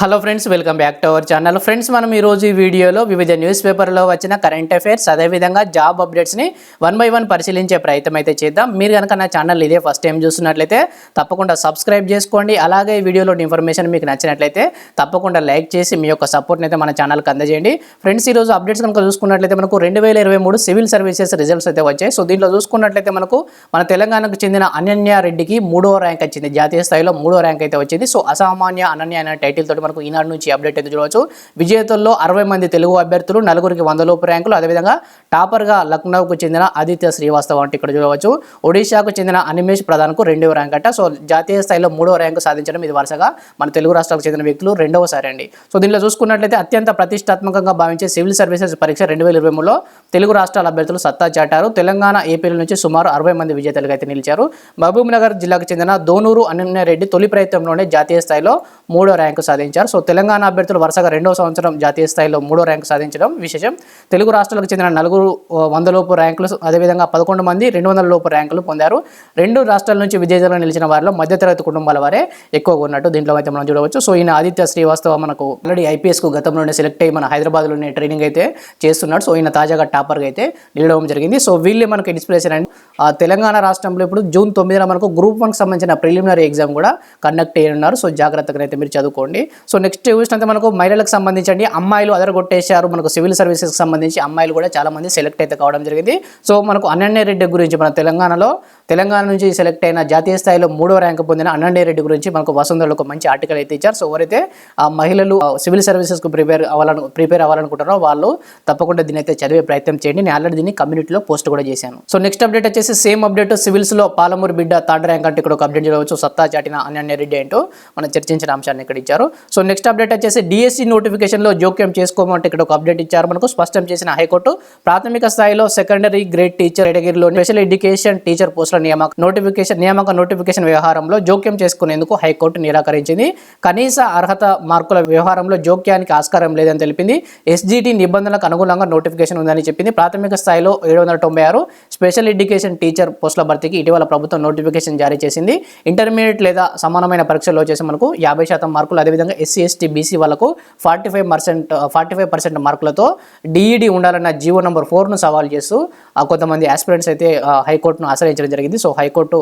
Hello friends welcome back to our channel friends మనం ఈ రోజు ఈ వీడియోలో వివిధ న్యూస్ పేపర్లో వచ్చిన కరెంట్ అఫైర్స్ అదేవిధంగా జాబ్ అప్డేట్స్ని వన్ బై వన్ పరిశీలించే ప్రయత్నం అయితే చేద్దాం. మీరు కనుక నా ఛానల్ ఇదే ఫస్ట్ టైం చూస్తున్నట్లయితే తప్పకుండా సబ్స్క్రైబ్ చేసుకోండి. అలాగే ఈ వీడియోలోని ఇన్ఫర్మేషన్ మీకు నచ్చినట్లయితే తప్పకుండా లైక్ చేసి మీ యొక్క సపోర్ట్ని అయితే మన ఛానల్కి అందజేయండి. ఫ్రెండ్స్ ఈ రోజు అప్డేట్స్ కనుక చూసుకున్నట్లయితే మనకు రెండు వేల ఇరవై మూడు సివిల్ సర్వీసెస్ రిజల్ట్స్ అయితే వచ్చాయి. సో దీంట్లో చూసుకున్నట్లయితే మనకు మన తెలంగాణకు చెందిన అనన్య రెడ్డికి మూడో ర్యాంక్ వచ్చింది. జాతీయ స్థాయిలో మూడో ర్యాంక్ అయితే వచ్చింది. సో అసామాన్య అనన్య అనే టైటిల్ తోటి మనకు ఈనాడు నుంచి అప్డేట్ అయితే చూడవచ్చు. విజేతల్లో అరవై మంది తెలుగు అభ్యర్థులు నలుగురికి వంద లోపు ర్యాంకులు. అదేవిధంగా టాపర్గా లక్నోకు చెందిన ఆదిత్య శ్రీవాస్తవ్ అంటే ఇక్కడ చూడవచ్చు. ఒడిశాకు చెందిన అనిమేష్ ప్రధాన్కు రెండవ ర్యాంక్ అట. సో జాతీయ స్థాయిలో మూడో ర్యాంకు సాధించడం ఇది వరుసగా మన తెలుగు రాష్ట్రాలకు చెందిన వ్యక్తులు రెండవసారి అండి. సో దీనిలో చూసుకున్నట్లయితే అత్యంత ప్రతిష్టాత్మకంగా భావించే సివిల్ సర్వీసెస్ పరీక్ష రెండు వేల ఇరవై మూడులో తెలుగు రాష్ట్రాల అభ్యర్థులు సత్తా చాటారు. తెలంగాణ ఏపీల నుంచి సుమారు అరవై మంది విజేతలుగా అయితే నిలిచారు. మహబూబ్నగర్ జిల్లాకు చెందిన దోనూరు అనన్యారెడ్డి తొలి ప్రయత్నంలోనే జాతీయ స్థాయిలో మూడో ర్యాంకు సాధించారు. సో తెలంగాణ అభ్యర్థులు వరుసగా రెండవ సంవత్సరం జాతీయ స్థాయిలో మూడో ర్యాంకు సాధించడం విశేషం. తెలుగు రాష్ట్రాలకు చెందిన నలుగురు వంద లోపు ర్యాంకులు అదేవిధంగా పదకొండు మంది రెండు వందల లోపు ర్యాంకులు పొందారు. రెండు రాష్ట్రాల నుంచి విజేతలుగా నిలిచిన వారిలో మధ్యతరగతి కుటుంబాల వారే ఎక్కువగా ఉన్నట్టు దీంట్లో అయితే మనం చూడవచ్చు. సో ఈయన ఆదిత్య శ్రీవాస్తవ మనకు ఆల్రెడీ ఐపీఎస్కు గతంలోనే సెలెక్ట్ అయ్యి మన హైదరాబాద్లోనే ట్రైనింగ్ అయితే చేస్తున్నాడు. సో ఈయన తాజాగా టాపర్గా అయితే నిలవడం జరిగింది. సో వీళ్ళే మనకు ఇన్స్పిరేషన్ అండి. తెలంగాణ రాష్ట్రంలో ఇప్పుడు జూన్ తొమ్మిదిన మనకు గ్రూప్ వన్కి సంబంధించిన ప్రిలిమినరీ ఎగ్జామ్ కూడా కండక్ట్ చేయనున్నారు సో జాగ్రత్తగా అయితే మీరు చదువుకోండి. సో నెక్స్ట్ చూసినంత మనకు మహిళలకు సంబంధించి అమ్మాయిలు అదరగొట్టేశారు మనకు సివిల్ సర్వీసెస్కి సంబంధించి అమ్మాయిలు కూడా చాలా మంది సెలెక్ట్ అయితే కావడం జరిగింది. సో మనకు అనన్య రెడ్డి గురించి మన తెలంగాణలో తెలంగాణ నుంచి సెలెక్ట్ అయిన జాతీయ స్థాయిలో మూడో ర్యాంక్ పొందిన అనన్య రెడ్డి గురించి మనకు వసుంధరలో ఒక మంచి ఆర్టికల్ అయితే ఇచ్చారు. సో ఎవరైతే ఆ మహిళలు సివిల్ సర్వీసెస్కు ప్రిపేర్ అవ్వాలను ప్రిపేర్ అవ్వాలనుకుంటారో వాళ్ళు తప్పకుండా దీని అయితే చదివే ప్రయత్నం చేయండి. నేను ఆల్రెడీ దీన్ని కమ్యూనిటీలో పోస్ట్ కూడా చేశాను. సో నెక్స్ట్ అప్డేట్ వచ్చేసి సేమ్ అప్డేట్ సివిల్స్లో పాలమూరు బిడ్డ థర్డ్ ర్యాంక్ అంటే ఇక్కడ ఒక అప్డేట్ చేయవచ్చు సత్తా చాటిన అనన్య రెడ్డి ఏంటో మనం చర్చించిన అంశం. అంశాన్ని ఇక్కడ ఇచ్చారు. సో నెక్స్ట్ అప్డేట్ వచ్చేసి డిఎస్సి నోటిఫికేషన్లో జోక్యం చేసుకోమంటే ఇక్కడ ఒక అప్డేట్ ఇచ్చారు మనకు. స్పష్టం చేసిన హైకోర్టు ప్రాథమిక స్థాయిలో సెకండరీ గ్రేడ్ టీచర్ కేటగిరీలో స్పెషల్ ఎడ్యుకేషన్ టీచర్ పోస్టుల నియామక నోటిఫికేషన్ నియామక నోటిఫికేషన్ వ్యవహారంలో జోక్యం చేసుకునేందుకు హైకోర్టు నిరాకరించింది. కనీస అర్హత మార్కుల వ్యవహారంలో జోక్యానికి ఆస్కారం లేదని తెలిపింది. ఎస్జిటి నిబంధనలకు అనుగుణంగా నోటిఫికేషన్ ఉందని చెప్పింది. ప్రాథమిక స్థాయిలో ఏడు వందల తొంభై ఆరు స్పెషల్ ఎడ్యుకేషన్ టీచర్ పోస్టుల భర్తీకి ఇటీవల ప్రభుత్వం నోటిఫికేషన్ జారీ చేసింది. ఇంటర్మీడియట్ లేదా సమానమైన పరీక్షల్లో వచ్చేసి మనకు యాభై శాతం మార్కులు. అదేవిధంగా ఎస్సీ ఎస్టీ బీసీ వాళ్ళకు forty five percent forty five percent మార్కులతో డిఈడి ఉండాలన్న జీవో నెంబర్ ఫోర్ను సవాల్ చేస్తూ కొంతమంది ఆస్పిరెంట్స్ అయితే హైకోర్టును ఆశ్రయించడం జరిగింది. సో హైకోర్టు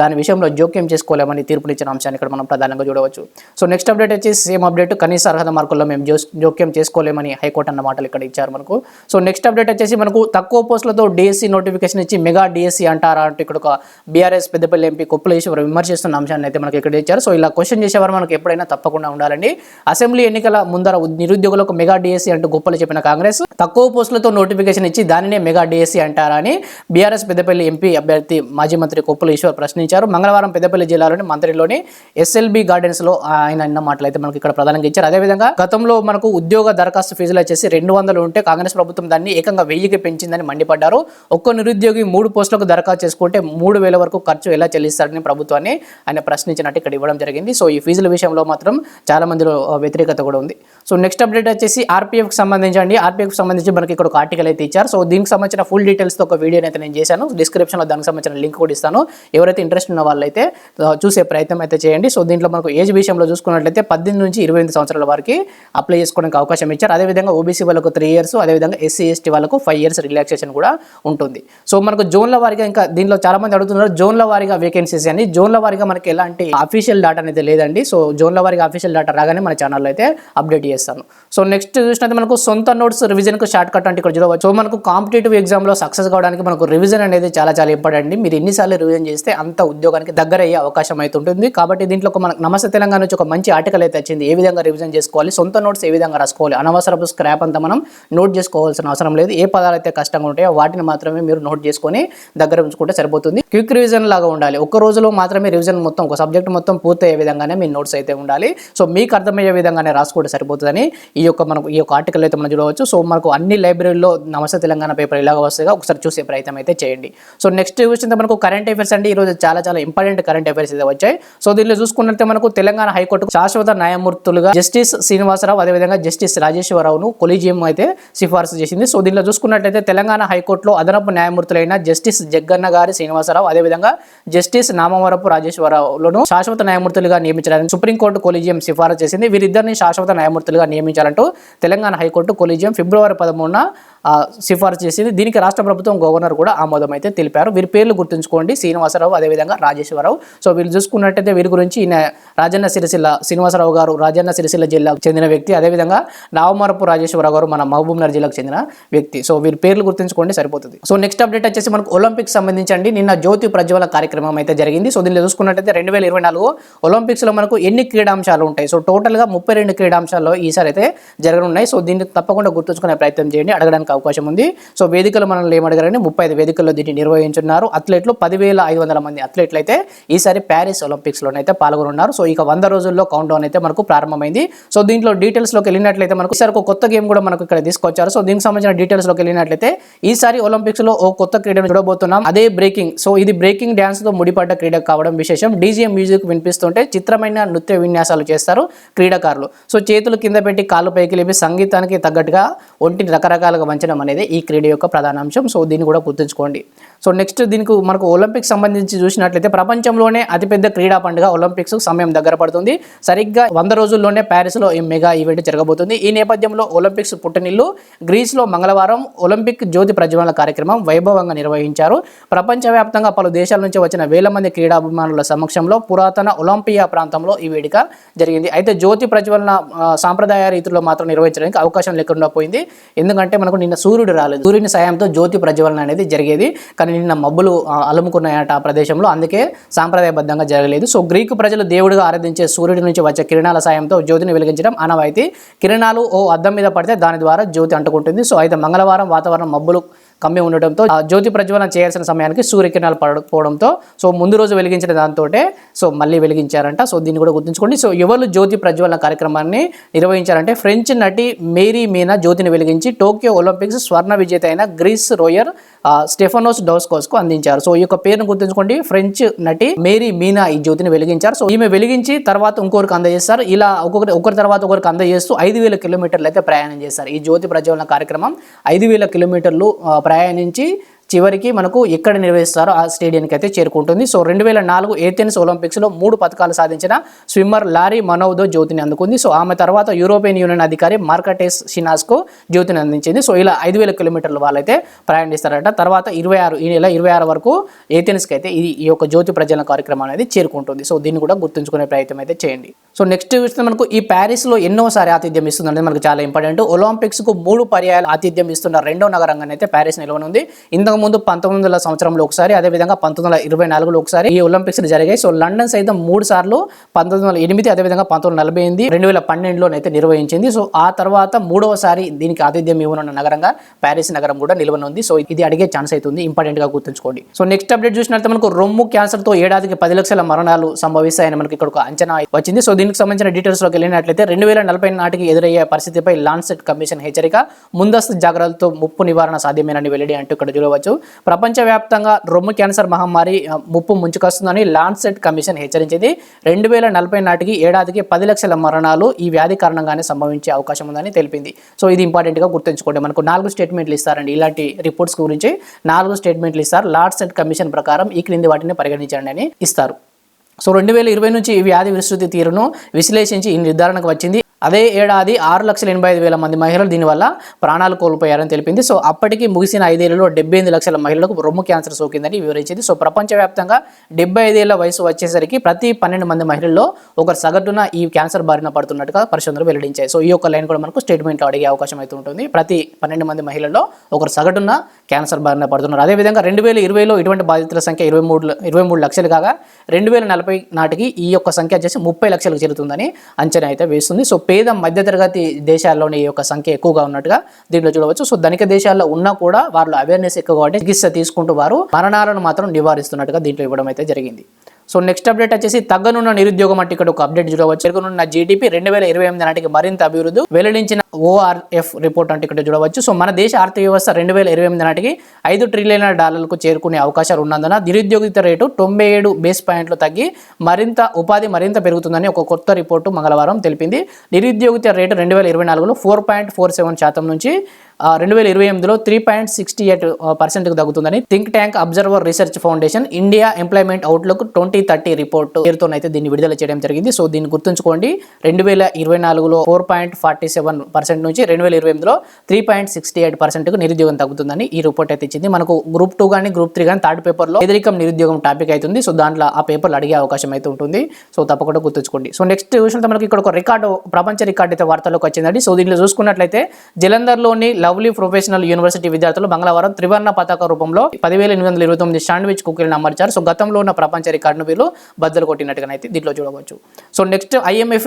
దాని విషయంలో జోక్యం చేసుకోలేమని తీర్పులు ఇచ్చిన అంశాన్ని ఇక్కడ మనం ప్రధానంగా చూడవచ్చు. సో నెక్స్ట్ అప్డేట్ వచ్చేసి సేమ్ అప్డేట్ కనీస అర్హత మార్కుల్లో మేము జోక్యం చేసుకోలేమని హైకోర్టు అన్న మాటలు ఇక్కడ ఇచ్చారు మనకు. సో నెక్స్ట్ అప్డేట్ వచ్చేసి మనకు తక్కువ పోస్టులతో డిఎస్సి నోటిఫికేషన్ ఇచ్చి మెగా డిఎస్సి అంటారా అంటే ఇక్కడ ఒక బీఆర్ఎస్ పెద్దపల్లి ఎంపీ కొప్పులేశ్వర విమర్శిస్తున్న అంశాన్ని అయితే మనకి ఇక్కడ ఇచ్చారు. సో ఇలా క్వశ్చన్ చేసేవారు మనకు ఎప్పుడైనా తప్పకుండా ఉండాలండి. అసెంబ్లీ ఎన్నికల ముందర నిరుద్యోగులకు మెగా డిఎస్సి అంటూ గొప్పలు చెప్పిన కాంగ్రెస్ తక్కువ పోస్టులతో నోటిఫికేషన్ ఇచ్చి దానినే మెగా డిఎస్సి అంటారు. అని బీఆర్ఎస్ పెద్దపల్లి ఎంపీ అభ్యర్థి మాజీ మంత్రి కొప్పుల ఈశ్వర్ ప్రశ్నించారు. మంగళవారం పెద్దపల్లి జిల్లాలోని మంత్రిలోని ఎస్ఎల్బి గార్డెన్స్లో ఆయన అన్న మాటలు అయితే మనకి ఇక్కడ ప్రధానంగా ఇచ్చారు. అదేవిధంగా గతంలో మనకు ఉద్యోగ దరఖాస్తు ఫీజులు వచ్చేసి రెండు వందలు ఉంటే కాంగ్రెస్ ప్రభుత్వం దాన్ని ఏకంగా వెయ్యికి పెంచిందని మండిపడ్డారు. ఒక్క నిరుద్యోగి మూడు పోస్టులకు దరఖాస్తు చేసుకుంటే మూడు వేల వరకు ఖర్చు ఎలా చెల్లిస్తారని ప్రభుత్వాన్ని ఆయన ప్రశ్నించినట్టు ఇక్కడ ఇవ్వడం జరిగింది. సో ఈ ఫీజుల విషయంలో మాత్రం చాలా మందిలో వ్యతిరేకత కూడా ఉంది. సో నెక్స్ట్ అప్డేట్ వచ్చేసి ఆర్పీఎఫ్ సంబంధించి అండి. ఆర్పీఎఫ్ సంబంధించి మనకి ఇక్కడ ఒక ఆర్టికల్ అయితే ఇచ్చారు. సో దీనికి సంబంధించిన ఫుల్ డీటెయిల్స్తో ఒక వీడియోని అయితే నేను చేశాను. డిస్క్రిప్షన్లో దానికి సంబంధించిన లింక్ కూడా ఇస్తాను. ఎవరైతే ఇంట్రెస్ట్ ఉన్న వాళ్ళైతే చూసే ప్రయత్నం అయితే చేయండి. సో దీంట్లో మనకు ఏజ్ విషయంలో చూసుకున్నట్లయితే పద్దెనిమిది నుంచి ఇరవై ఎనిమిది సంవత్సరాల వరకు అప్లై చేసుకోవడానికి అవకాశం ఇచ్చారు. అదేవిధంగా ఓబీసీ వాళ్ళకు త్రీ ఇయర్స్ అదేవిధంగా ఎస్సీ ఎస్టీ వాళ్ళకు ఫైవ్ ఇయర్స్ రిలాక్సేషన్ కూడా ఉంటుంది. సో మనకు జోన్ల వారిగా ఇంకా దీంట్లో చాలామంది అడుగుతున్నారు జోన్ల వారిగా వేకెన్సీస్ అని. జోన్ల వారిగా మనకి ఎలాంటి అఫీషియల్ డాటా అనేది లేదండి. సో జోన్ల వారిగా అఫీషియల్ డాటా రాగానే మన ఛానల్లో అయితే అప్డేట్ చేస్తాను. సో నెక్స్ట్ చూసినట్టు మనకు సొంత నోట్స్ రివిజన్కు షార్ట్ కట్ అంటే ఇక్కడ చూడవచ్చు. సో మనకు కాంపిటేటివ్ ఎగ్జామ్లో సక్సెస్ కావడానికి మనకు రివిజన్ అనేది చాలా చాలా ఇంపార్టెంట్. అండి మీరు ఎన్నిసార్లు రివిజన్ చేస్తే అంత ఉద్యోగానికి దగ్గర అయ్యే అవకాశం అయితే ఉంటుంది. కాబట్టి దీంట్లో మనకు నమస్తే తెలంగాణ నుంచి ఒక మంచి ఆర్టికల్ అయితే వచ్చింది. ఏ విధంగా రివిజన్ చేసుకోవాలి? సొంత నోట్స్ ఏ విధంగా రాసుకోవాలి? అనవసరపు స్క్రాప్ అంతా మనం నోట్ చేసుకోవాల్సిన అవసరం లేదు. ఏ పదాలు అయితే కష్టంగా ఉంటాయో వాటిని మాత్రమే మీరు నోట్ చేసుకొని దగ్గర ఉంచుకుంటే సరిపోతుంది. క్విక్ రివిజన్ లాగా ఉండాలి. ఒక రోజులో మాత్రమే రివిజన్ మొత్తం ఒక సబ్జెక్ట్ మొత్తం పూర్తయ్యే విధంగానే మీ నోట్స్ అయితే ఉండాలి. సో మీకు అర్థమయ్యే విధంగానే రాసుకుంటే సరిపోతుందని ఈ యొక్క మనకు ఈ యొక్క ఆర్టికల్ అయితే మనం చూడవచ్చు. సో మనకు అన్ని లైబ్రరీలో నమస్తే తెలంగాణ పేపర్ ఇలాగ వస్తాయి ఒకసారి చూసే ప్రయత్నం అయితే చేయండి. సో నెక్స్ట్ చూసింటే మనకు కరెంట్ అఫైర్స్ అండి. ఈరోజు చాలా చాలా ఇంపార్టెంట్ కరెంట్ అఫైర్స్ అయితే వచ్చాయి. సో దీనిలో చూసుకున్నట్లయితే మనకు తెలంగాణ హైకోర్టు శాశ్వత న్యాయమూర్తులుగా జస్టిస్ శ్రీనివాసరావు అదేవిధంగా జస్టిస్ రాజేశ్వరరావును కొలీజియం అయితే సిఫార్సు చేసింది. సో దీనిలో చూసుకున్నట్లయితే తెలంగాణ హైకోర్టులో అదనపు న్యాయమూర్తులైన జస్టిస్ జగ్గన్న గారి శ్రీనివాసరావు అదేవిధంగా జస్టిస్ నామవరపు రాజేశ్వరరావులను శాశ్వత న్యాయమూర్తులుగా నియమించాలని సుప్రీంకోర్టు కొలీజియం సిఫారసు చేసింది. వీరిద్దరిని శాశ్వత న్యాయమూర్తులుగా నియమించాలంటూ తెలంగాణ హైకోర్టు కొలీజియం ఫిబ్రవరి పదమూడున సిఫారసు చేసింది. దీనికి రాష్ట్ర ప్రభుత్వం గవర్నర్ కూడా ఆమోదం అయితే తెలిపారు. వీరి పేర్లు గుర్తుంచుకోండి. శ్రీనివాసరావు అదేవిధంగా రాజేశ్వరరావు. సో వీళ్ళు చూసుకున్నట్టయితే వీరి గురించి ఈయన రాజన్న సిరిసిల్ల శ్రీనివాసరావు గారు రాజన్న సిరిసిల్ల జిల్లాకు చెందిన వ్యక్తి. అదేవిధంగా నావమరపు రాజేశ్వరరావు గారు మన మహబూబ్నగర్ జిల్లాకు చెందిన వ్యక్తి. సో వీరి పేర్లు గుర్తుంచుకోండి సరిపోతుంది. సో నెక్స్ట్ అప్డేట్ వచ్చేసి మనకు ఒలింపిక్స్ సంబంధించండి. నిన్న జ్యోతి ప్రజ్వల కార్యక్రమం అయితే జరిగింది. సో దీనిలో చూసుకున్నట్టయితే రెండు వేల ఇరవై నాలుగు ఒలింపిక్స్లో మనకు ఎన్ని క్రీడాంశాలు ఉంటాయి? సో టోటల్గా ముప్పై రెండు క్రీడాంశాల్లో ఈసారి అయితే జరగనున్నాయి. సో దీన్ని తప్పకుండా గుర్తుంచుకునే ప్రయత్నం చేయండి. అడగడానికి అవకాశం ఉంది. సో వేదికలు మనల్ని ఏమడగారని ముప్పై ఐదు వేదికల్లో దీన్ని నిర్వహించున్నారు. అథ్లెట్లు పదివేల ఐదు వందల మంది అథ్లెట్లు అయితే ఈసారి ప్యారిస్ ఒలింపిక్స్లోనైతే పాల్గొనున్నారు. సో ఇక వంద రోజుల్లో కౌంట్ డౌన్ అయితే మనకు ప్రారంభమైంది. సో దీంట్లో డీటెయిల్స్లోకి వెళ్ళినట్లయితే మనకు ఈసారి ఒక కొత్త గేమ్ కూడా మనకు ఇక్కడ తీసుకొచ్చారు. సో దీనికి సంబంధించిన డీటెయిల్స్లోకి వెళ్ళినట్లయితే ఈసారి ఒలింపిక్స్లో ఓ కొత్త క్రీడను చూడబోతున్నాం. అదే బ్రేకింగ్. సో ఇది బ్రేకింగ్ డ్యాన్స్తో ముడిపడ్డ క్రీడ కావడం విశేషం. డీజీఎం మ్యూజిక్ వినిపిస్తుంటే చిత్రమైన నృత్య విన్యాసాలు చేస్తారు క్రీడాకారులు. సో చేతులు కింద పెట్టి కాళ్ళు పైకి లేపి సంగీతానికి తగ్గట్టుగా ఒంటిని రకరకాలుగా వంచడం అనేది ఈ క్రీడ యొక్క ప్రధాన అంశం. సో దీన్ని కూడా గుర్తుంచుకోండి. సో నెక్స్ట్ దీనికి మనకు ఒలింపిక్స్ సంబంధించి చూసినట్లయితే ప్రపంచంలోనే అతిపెద్ద క్రీడా పండుగ ఒలింపిక్స్ సమయం దగ్గర పడుతుంది. సరిగ్గా వంద రోజుల్లోనే ప్యారిస్లో ఈ మెగా ఈవెంట్ జరగబోతుంది. ఈ నేపథ్యంలో ఒలింపిక్స్ పుట్టినిల్లు గ్రీస్లో మంగళవారం ఒలింపిక్ జ్యోతి ప్రజ్వలన కార్యక్రమం వైభవంగా నిర్వహించారు. ప్రపంచవ్యాప్తంగా పలు దేశాల నుంచి వచ్చిన వేల మంది క్రీడాభిమానుల సమక్షంలో పురాతన ఒలింపియా ప్రాంతంలో ఈ వేడుక జరిగింది. అయితే జ్యోతి ప్రజ్వలన సాంప్రదాయ రీతిలో మాత్రం నిర్వహించడానికి అవకాశం లేకుండా పోయింది. ఎందుకంటే మనకు నిన్న సూర్యుడు రాలేదు. సూర్యుని సాయంతో జ్యోతి ప్రజ్వలన అనేది జరిగేది. కానీ నిన్న మబ్బులు అలుముకున్నాయట ఆ ప్రదేశంలో. అందుకే సాంప్రదాయబద్ధంగా జరగలేదు. సో గ్రీకు ప్రజలు దేవుడిగా ఆరాధించే సూర్యుడి నుంచి వచ్చే కిరణాల సాయంతో జ్యోతిని వెలిగించడం అనవైతే కిరణాలు ఓ అద్దం మీద పడితే దాని ద్వారా జ్యోతి అంటుకుంటుంది. సో అయితే మంగళవారం వాతావరణం మబ్బులు కమ్మి ఉండటంతో జ్యోతి ప్రజ్వలన చేయాల్సిన సమయానికి సూర్యకిరణాలు పడకపోవడంతో సో ముందు రోజు వెలిగించిన దాంతో సో మళ్ళీ వెలిగించారంట. సో దీన్ని కూడా గుర్తుంచుకోండి. సో ఎవరు జ్యోతి ప్రజ్వలన కార్యక్రమాన్ని నిర్వహించారంటే ఫ్రెంచ్ నటి మేరీ మీనా జ్యోతిని వెలిగించి టోక్యో ఒలింపిక్స్ స్వర్ణ విజేత అయిన గ్రీస్ రోయర్ స్టెఫనోస్ డౌస్కోస్కు అందించారు. సో ఈ యొక్క పేరును గుర్తుంచుకోండి. ఫ్రెంచ్ నటి మేరీ మీనా ఈ జ్యోతిని వెలిగించారు. సో ఈమె వెలిగించి తర్వాత ఇంకొకరికి అందజేస్తారు. ఇలా ఒక్కొక్కరి ఒకరి తర్వాత ఒకరికి అందజేస్తూ ఐదు వేల కిలోమీటర్లు అయితే ప్రయాణం చేస్తారు ఈ జ్యోతి ప్రజ్వలన కార్యక్రమం ఐదు వేల కిలోమీటర్లు ప్రయాణించి చివరికి మనకు ఎక్కడ నిర్వహిస్తారో ఆ స్టేడియానికి అయితే చేరుకుంటుంది. సో రెండు వేల నాలుగు ఏథెన్స్ ఒలింపిక్స్లో మూడు పథకాలు సాధించిన స్విమ్మర్ లారీ మనోదో జ్యోతిని అందుకుంది. సో ఆమె తర్వాత యూరోపియన్ యూనియన్ అధికారి మార్కటేస్ షినాస్కు జ్యోతిని అందించింది. సో ఇలా ఐదు వేల కిలోమీటర్లు వాళ్ళైతే ప్రయాణిస్తారట తర్వాత ఇరవై ఆరు ఈ నెల ఇరవై ఆరు వరకు ఏథెన్స్కి అయితే ఈ ఈ యొక్క జ్యోతి ప్రజల కార్యక్రమం అనేది చేరుకుంటుంది. సో దీన్ని కూడా గుర్తుంచుకునే ప్రయత్నం అయితే చేయండి. సో నెక్స్ట్ చూస్తే మనకు ఈ ప్యారిస్లో ఎన్నోసారి ఆతిథ్యం ఇస్తుంది అనేది మనకు చాలా ఇంపార్టెంట్. ఒలింపిక్స్కు మూడు పర్యాయాలు ఆతిథ్యం ఇస్తున్న రెండో నగరంగా అయితే ప్యారిస్ నిలవనుంది. ముందు పంతొమ్మిది వందల సంవత్సరంలో ఒకసారి అదేవిధంగా పంతొమ్మిది వందల ఇరవై నాలుగులో ఒకసారి ఈ ఒలింపిక్స్ జరిగాయి. సో లండన్ సైతం మూడు సార్లు పంతొమ్మిది వందల ఎనిమిది అదేవిధంగా పంతొమ్మిది వందల నలభై ఎనిమిది రెండు వేల పన్నెండులోనైతే నిర్వహించింది. సో ఆ తర్వాత మూడవసారి దీనికి ఆతిథ్యం ఇవ్వనున్న నగరంగా ప్యారిస్ నగరం కూడా నిలవనుంది. సో ఇది అడిగే ఛాన్స్ అవుతుంది ఇంపార్టెంట్గా గుర్తుంచుకోండి. సో నెక్స్ట్ అప్డేట్ చూసినట్లయితే మనకు రొమ్ము క్యాన్సర్తో ఏడాదికి పది లక్షల మరణాలు సంభవిస్తాయని మనకి ఇక్కడ ఒక అంచనా వచ్చింది. సో దీనికి సంబంధించిన డీటెయిల్స్లోకి వెళ్ళినట్లయితే రెండు వేల నలభై నాటికి ఎదురయ్యే పరిస్థితిపై లాన్సెట్ కమిషన్ హెచ్చరిక ముందస్తు జాగ్రత్తలతో ముప్పు నివారణ సాధ్యమేనని వెల్లడి అంటూ ఇక్కడ చూడవచ్చు ప్రపంచవ్యాప్తంగా రొమ్ము క్యాన్సర్ మహమ్మారి ముప్పు ముంచుకొస్తుందని లాన్సెట్ కమిషన్ హెచ్చరించింది. రెండు వేల నలభై నాటికి ఏడాదికి పది లక్షల మరణాలు ఈ వ్యాధి కారణంగానే సంభవించే అవకాశం ఉందని తెలిపింది. సో ఇది ఇంపార్టెంట్గా గుర్తుంచుకోండి. మనకు నాలుగు స్టేట్మెంట్లు ఇస్తారండి ఇలాంటి రిపోర్ట్స్ గురించి. నాలుగు స్టేట్మెంట్లు ఇస్తారు. లాన్సెట్ కమిషన్ ప్రకారం ఈ క్రింది వాటిని పరిగణించండి అని ఇస్తారు. సో రెండు వేల ఇరవై నుంచి ఈ వ్యాధి విస్తృతి తీరును విశ్లేషించి ఈ నిర్ధారణకు వచ్చింది. అదే ఏడాది ఆరు లక్షల ఎనభై ఐదు వేల మంది మహిళలు దీనివల్ల ప్రాణాలు కోల్పోయారని తెలిపింది. సో అప్పటికి ముగిసిన ఐదేళ్ళలో డెబ్బై ఎనిమిది లక్షల మహిళలకు రొమ్ము క్యాన్సర్ సోకిందని వివరించింది. సో ప్రపంచవ్యాప్తంగా డెబ్బై ఐదేళ్ళ వయసు వచ్చేసరికి ప్రతి పన్నెండు మంది మహిళల్లో ఒకరు సగటున ఈ క్యాన్సర్ బారిన పడుతున్నట్టుగా పరిశోధనలు వెల్లడించాయి. సో ఈ యొక్క లైన్ కూడా మనకు స్టేట్మెంట్లో అడిగే అవకాశం అయితే ఉంటుంది. ప్రతి పన్నెండు మంది మహిళల్లో ఒకరు సగటున క్యాన్సర్ బారిన పడుతున్నారు. అదేవిధంగా రెండు వేల ఇరవైలో ఇటువంటి బాధితుల సంఖ్య ఇరవై మూడు ఇరవై మూడు లక్షలు కాగా రెండు వేల నలభై నాటికి ఈ యొక్క సంఖ్య వచ్చేసి ముప్పై లక్షలకు చేరుతుందని అంచనా అయితే వేస్తుంది. సో పేద మధ్యతరగతి దేశాల్లోనే ఈ యొక్క సంఖ్య ఎక్కువగా ఉన్నట్టుగా దీంట్లో చూడవచ్చు. సో ధనిక దేశాల్లో ఉన్నా కూడా వాళ్ళు అవేర్నెస్ ఎక్కువ కాబట్టి చికిత్స తీసుకుంటూ వారు మరణాలను మాత్రం నివారిస్తున్నట్టుగా దీంట్లో ఇవ్వడం అయితే జరిగింది. సో నెక్స్ట్ అప్డేట్ వచ్చేసి తగ్గనున్న నిరుద్యోగం అంటే ఇక్కడ ఒక అప్డేట్ చూడవచ్చు. చేరుకున్న జీడిపి రెండు వేల ఇరవై ఎనిమిది నాటికి మరింత అభివృద్ధి వెల్లడించిన ఓఆర్ఎఫ్ రిపోర్ట్ అంటే ఇక్కడ చూడవచ్చు. సో మన దేశ ఆర్థిక వ్యవస్థ రెండు వేల ఇరవై ఎనిమిది నాటికి ఐదు ట్రిలియన్ డాలర్లకు చేరుకునే అవకాశాలు ఉన్నందున నిరుద్యోగిత రేటు తొంభై ఏడు బేస్ పాయింట్లు తగ్గి మరింత ఉపాధి మరింత పెరుగుతుందని ఒక కొత్త రిపోర్టు మంగళవారం తెలిపింది. నిరుద్యోగిత రేటు రెండు వేల ఇరవై నాలుగులో ఫోర్ పాయింట్ ఫోర్ సెవెన్ శాతం నుంచి రెండు వేల ఇరవై ఎనిమిదిలో త్రీ పాయింట్ సిక్స్టీ ఎయిట్ పర్సెంట్కి తగ్గుతుందని think tank observer research foundation India employment outlook twenty thirty report పేరుతోనైతే దీన్ని విడుదల చేయడం జరిగింది. సో దీన్ని గుర్తుంచుకోండి రెండు వేల ఇరవై నాలుగులో four point forty seven percent నుంచి రెండు వేల ఇరవై ఎనిమిదిలో త్రీ పాయింట్ సిక్స్టీ ఎయిట్ పర్సెంట్కు నిరుద్యోగం తగ్గుతుందని ఈ రిపోర్ట్ అయితే ఇచ్చింది. మనకు గ్రూప్ టూ కానీ గ్రూప్ త్రీ కానీ థర్డ్ పేపర్లో ఎదిరికం నిరుద్యోగం టాపిక్ అవుతుంది సో దాంట్లో ఆ పేపర్లు అడిగే అవకాశం అయితే ఉంటుంది. సో తప్పకుండా గుర్తుంచుకోండి. సో నెక్స్ట్ విషయంలో మనకి ఇక్కడ ఒక రికార్డు ప్రపంచ రికార్డు అయితే వార్తలోకి వచ్చిందండి. సో దీంట్లో చూసుకున్నట్లయితే జలంధర్లోని లవ్ లవ్లీ ప్రొఫెషనల్ యూనివర్సిటీ విద్యార్థులు మంగళవారం త్రివర్ణ పతాక రూపంలో పదివేల ఎనిమిది వందల ఇరవై తొమ్మిది శాండ్విచ్ కుక్కీలను అమర్చారు సో గతంలో ఉన్న ప్రపంచ రికార్డును వీళ్ళు బద్దలు కొట్టినట్టుగానైతే దీంట్లో చూడవచ్చు. సో నెక్స్ట్ ఐఎంఎఫ్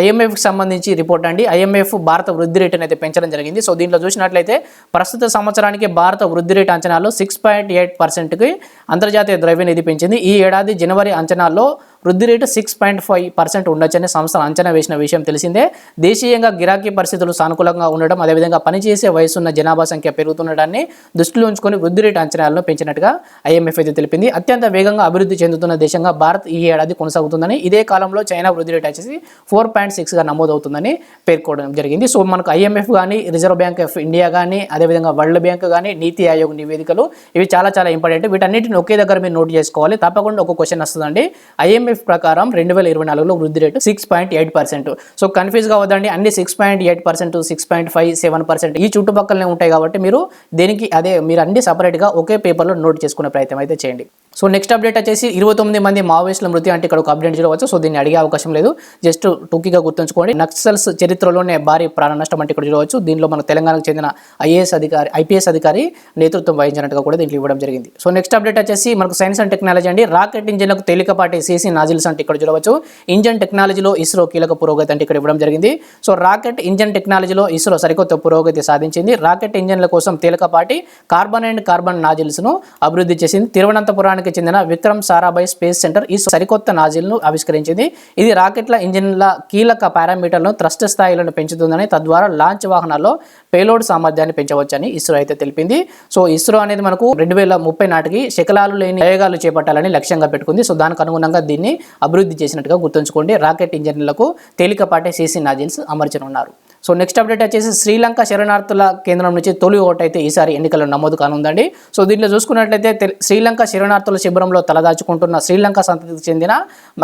ఐఎంఎఫ్ సంబంధించి రిపోర్ట్ అండి. ఐఎంఎఫ్ భారత వృద్ధి రేటును అయితే పెంచడం జరిగింది. సో దీంట్లో చూసినట్లయితే ప్రస్తుత సంవత్సరానికి భారత వృద్ధి రేటు అంచనాలు సిక్స్ పాయింట్ ఎయిట్ పర్సెంట్కి అంతర్జాతీయ ద్రవ్య నిధి పెంచింది. ఈ ఏడాది జనవరి అంచనాల్లో వృద్ధి రేటు సిక్స్ పాయింట్ ఫైవ్ పర్సెంట్ ఉండొచ్చని సంస్థలు అంచనా వేసిన విషయం తెలిసిందే. దేశీయంగా గిరాకీ పరిస్థితులు సానుకూలంగా ఉండడం అదేవిధంగా పనిచేసే వయసున్న జనాభా సంఖ్య పెరుగుతుండడాన్ని దృష్టిలో ఉంచుకొని వృద్ధి రేటు అంచనాలను పెంచినట్టుగా ఐఎంఎఫ్ అయితే తెలిపింది. అత్యంత వేగంగా అభివృద్ధి చెందుతున్న దేశంగా భారత్ ఈ ఏడాది కొనసాగుతుందని ఇదే కాలంలో చైనా వృద్ధి రేటు వచ్చేసి ఫోర్ పాయింట్ సిక్స్గా నమోదవుతుందని పేర్కోవడం జరిగింది. సో మనకు ఐఎంఎఫ్ కానీ రిజర్వ్ బ్యాంక్ ఆఫ్ ఇండియా కానీ అదేవిధంగా వరల్డ్ బ్యాంక్ కానీ నీతి ఆయోగ్ నివేదికలు ఇవి చాలా చాలా ఇంపార్టెంట్. వీటన్నిటిని ఒకే దగ్గర మీరు నోట్ చేసుకోవాలి. తప్పకుండా ఒక క్వశ్చన్ వస్తుందండి. ఐఎంఎఫ్ ప్రకారం రెండు వేల ఇరవై నాలుగులో వృద్ధి rate six point eight percent so confuse కావద్దండి అన్ని six point eight percent six point five seven percent ఈ చుట్టుపక్కలనే ఉంటాయి కాబట్టి మీరు దేనికి అదే మీరు అన్ని సపరేట్గా ఒకే పేపర్లో నోట్ చేసుకునే ప్రయత్నం అయితే చేయండి. సో నెక్స్ట్ అప్డేట్ వచ్చేసి ఇరవై తొమ్మిది మంది మావోయిస్టుల మృతి అంటే ఇక్కడ ఒక అప్డేట్ చూడవచ్చు. సో దీన్ని అడిగే అవకాశం లేదు. జస్ట్ టూకీగా గుర్తుంచుకోండి. నక్సల్స్ చరిత్రలోనే భారీ ప్రాణ నష్టం అంటే ఇక్కడ చూడవచ్చు. దీనిలో మన తెలంగాణకు చెందిన ఐఏఎస్ అధికారి ఐపీఎస్ అధికారి నేతృత్వం వహించినట్టుగా కూడా దీంట్లో ఇవ్వడం జరిగింది. సో నెక్స్ట్ అప్డేట్ వచ్చేసి మనకు సైన్స్ అండ్ టెక్నాలజీ అండి. రాకెట్ ఇంజిన్లకు తేలికపాటి సీసీ నాజిల్స్ అంటే ఇక్కడ చూడవచ్చు. ఇంజన్ టెక్నాలజీలో ఇస్రో కీలక పురోగతి అంటే ఇక్కడ ఇవ్వడం జరిగింది. సో రాకెట్ ఇంజన్ టెక్నాలజీలో ఇస్రో సరికొత్త పురోగతి సాధించింది. రాకెట్ ఇంజన్ల కోసం తేలికపాటి కార్బన్ అండ్ కార్బన్ నాజిల్స్ను అభివృద్ధి చేసింది. తిరువనంతపురానికి చెందిన విక్రమ్ సారాభాయ్ స్పేస్ సెంటర్ ఈ సరికొత్త నాజిల్ను ఆవిష్కరించింది. ఇది రాకెట్ల ఇంజిన్ల కీలక పారామీటర్లను థ్రస్ట్ స్థాయిలను పెంచుతుందని తద్వారా లాంచ్ వాహనాల్లో పేలోడ్ సామర్థ్యాన్ని పెంచవచ్చని ఇస్రో అయితే తెలిపింది. సో ఇస్రో అనేది మనకు రెండు వేల ముప్పై నాటికి శకలాలు లేని ప్రయోగాలు చేపట్టాలని లక్ష్యంగా పెట్టుకుంది. సో దానికి అనుగుణంగా దీన్ని అభివృద్ధి చేసినట్టుగా గుర్తుంచుకోండి. రాకెట్ ఇంజన్లకు తేలికపాటే సీసీ నాజిల్స్ అమర్చనున్నారు. సో నెక్స్ట్ అప్డేట్ వచ్చేసి శ్రీలంక శరణార్థుల కేంద్రం నుంచి తొలి ఓటు అయితే ఈసారి ఎన్నికల్లో నమోదు కానుందండి. సో దీంట్లో చూసుకున్నట్లయితే శ్రీలంక శరణార్థుల శిబిరంలో తలదాచుకుంటున్న శ్రీలంక సంతతికి చెందిన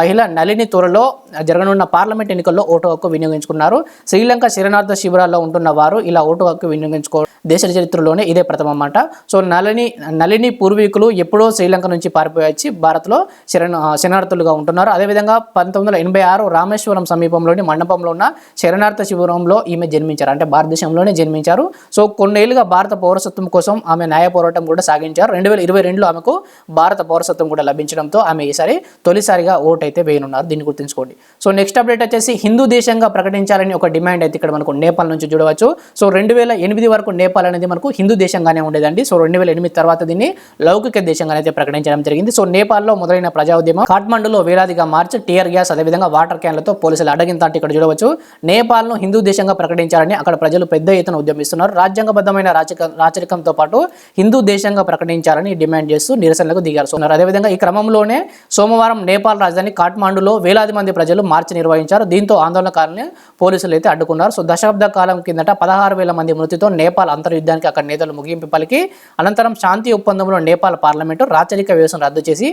మహిళ నళిని త్వరలో జరగనున్న పార్లమెంట్ ఎన్నికల్లో ఓటు హక్కు వినియోగించుకున్నారు. శ్రీలంక శరణార్థ శిబిరాల్లో ఉంటున్న వారు ఇలా ఓటు హక్కు వినియోగించుకో దేశ చరిత్రలోనే ఇదే ప్రథమం అన్నమాట సో నలిని నళిని పూర్వీకులు ఎప్పుడో శ్రీలంక నుంచి పారిపోయి వచ్చి భారత్లో శరణ శరణార్థులుగా ఉంటున్నారు. అదేవిధంగా పంతొమ్మిది వందల ఎనభై ఆరు రామేశ్వరం సమీపంలోని మండపంలో ఉన్న శరణార్థ శిబిరంలో ఈమె జన్మించారు. అంటే భారతదేశంలోనే జన్మించారు. సో కొన్నేళ్ళుగా భారత పౌరసత్వం కోసం ఆమె న్యాయ పోరాటం కూడా సాగించారు. రెండు వేల ఇరవై రెండులో ఆమెకు భారత పౌరసత్వం కూడా లభించడంతో ఆమె ఈసారి తొలిసారిగా ఓటు అయితే వేయనున్నారు. దీన్ని గుర్తుంచుకోండి. సో నెక్స్ట్ అప్డేట్ వచ్చేసి హిందూ దేశంగా ప్రకటించాలని ఒక డిమాండ్ అయితే ఇక్కడ మనకు నేపాల్ నుంచి చూడవచ్చు. సో రెండు వేల ఎనిమిది వరకు నేపాల్ అనేది మనకు హిందూ దేశంగానే ఉండేదండి. సో రెండు వేల ఎనిమిది తర్వాత దీన్ని లౌకిక దేశంగా అయితే ప్రకటించడం జరిగింది. సో నేపాల్లో మొదలైన ప్రజా ఉద్యమం కాఠ్మండులో వేలాదిగా మార్చి టీఆర్ గ్యాస్ అదేవిధంగా వాటర్ క్యాన్లతో పోలీసులు అడగింత అంటే ఇక్కడ చూడవచ్చు. నేపాల్ను హిందూ దేశంగా ప్రకటించాలని అక్కడ ప్రజలు పెద్ద ఎత్తున ఉద్యమిస్తున్నారు. రాజ్యాంగబద్ధమైన రాచక రాచరికంతో పాటు హిందూ దేశంగా ప్రకటించాలని డిమాండ్ చేస్తూ నిరసనలకు దిగారు. సో అదేవిధంగా ఈ క్రమంలోనే సోమవారం నేపాల్ రాజధాని కాఠ్మాండులో వేలాది మంది ప్రజలు మార్చి నిర్వహించారు. దీంతో ఆందోళనకారులను పోలీసులు అయితే అడ్డుకున్నారు. సో దశాబ్ద కాలం కిందట పదహారు వేల మంది మృతితో నేపాల్ అంతర్యుద్ధానికి అక్కడ నేతలు ముగింపు పలికి అనంతరం శాంతి ఒప్పందంలో నేపాల్ పార్లమెంటు రాచరిక వ్యవస్థను రద్దు చేసి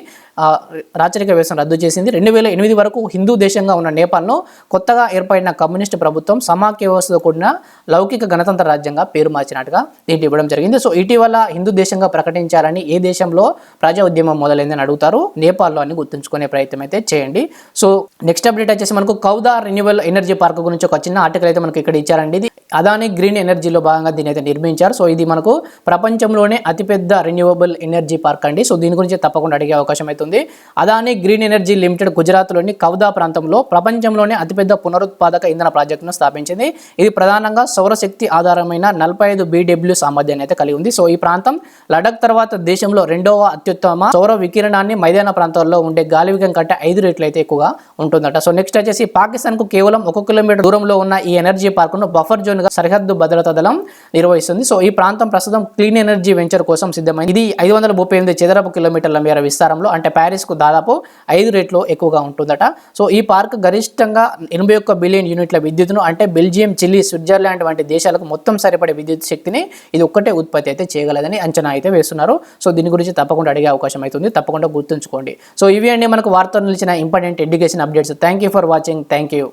రాచరిక వ్యవస్థను రద్దు చేసింది. రెండు వేల ఎనిమిది వరకు హిందూ దేశంగా ఉన్న నేపాల్ను కొత్తగా ఏర్పడిన కమ్యూనిస్టు ప్రభుత్వం సమాఖ్య వ్యవస్థతో కూడిన లౌకిక గణతంత్ర రాజ్యంగా పేరు మార్చినట్టుగా దీంట్లో ఇవ్వడం జరిగింది. సో ఇటీవల హిందూ దేశంగా ప్రకటించాలని ఏ దేశంలో ప్రజా ఉద్యమం మొదలైందని అడుగుతారు. నేపాల్లో అని గుర్తుంచుకునే ప్రయత్నం అయితే చేయండి. సో నెక్స్ట్ అప్డేట్ వచ్చేసి మనకు కౌదా రెన్యూవల్ ఎనర్జీ పార్క్ గురించి ఒక చిన్న ఆర్టికల్ అయితే మనకి ఇక్కడ ఇచ్చారండి. ఇది అదాని గ్రీన్ ఎనర్జీలో భాగంగా దీని అయితే నిర్మించారు. సో ఇది మనకు ప్రపంచంలోనే అతిపెద్ద రెన్యూవబుల్ ఎనర్జీ పార్క్ అండి. సో దీని గురించి తప్పకుండా అడిగే అవకాశం అవుతుంది అదాని గ్రీన్ ఎనర్జీ లిమిటెడ్ గుజరాత్లోని కౌదా ప్రాంతంలో ప్రపంచంలోనే అతిపెద్ద పునరుత్పాదక ఇంధన ప్రాజెక్టును స్థాపించింది. ఇది ప్రధానంగా సౌరశక్తి ఆధారమైన నలభై ఐదు బీడబ్ల్యూ సామర్థ్యాన్ని అయితే కలిగి ఉంది. సో ఈ ప్రాంతం లడక్ తర్వాత దేశంలో రెండవ అత్యుత్తమ సౌర వికిరణాన్ని మైదాన ప్రాంతాల్లో ఉండే గాలి వేగం కంటే ఐదు రెట్లు అయితే ఎక్కువగా ఉంటుందట. సో నెక్స్ట్ వచ్చేసి పాకిస్తాన్కు కేవలం ఒక కిలోమీటర్ దూరంలో ఉన్న ఈ ఎనర్జీ పార్కును బఫర్ జోన్గా సరిహద్దు భద్రతా దళం నిర్వహిస్తుంది. సో ఈ ప్రాంతం ప్రస్తుతం క్లీన్ ఎనర్జీ వెంచర్ కోసం సిద్ధమైంది. ఇది ఐదు వందల ముప్పై ఎనిమిది చదరపు కిలోమీటర్ల మేర విస్తారంలో అంటే ప్యారిస్కు దాదాపు ఐదు రేట్లో ఎక్కువగా ఉంటుందట. సో ఈ పార్క్ గరిష్టంగా ఎనభై ఒక్క బిలియన్ యూనిట్ల విద్యుత్ను అంటే బెల్జియం చిల్లీ స్విట్జర్లాండ్ వంటి దేశాలకు మొత్తం సరిపడే విద్యుత్ శక్తిని ఇది ఒక్కటే ఉత్పత్తి అయితే చేయగలదని అంచనా అయితే వేస్తున్నారు. సో దీని గురించి తప్పకుండా అడిగే అవకాశం అవుతుంది తప్పకుండా గుర్తుంచుకోండి. సో ఇవి అండి మనకు వార్తలు నిలిచిన important education updates. Thank you for watching. Thank you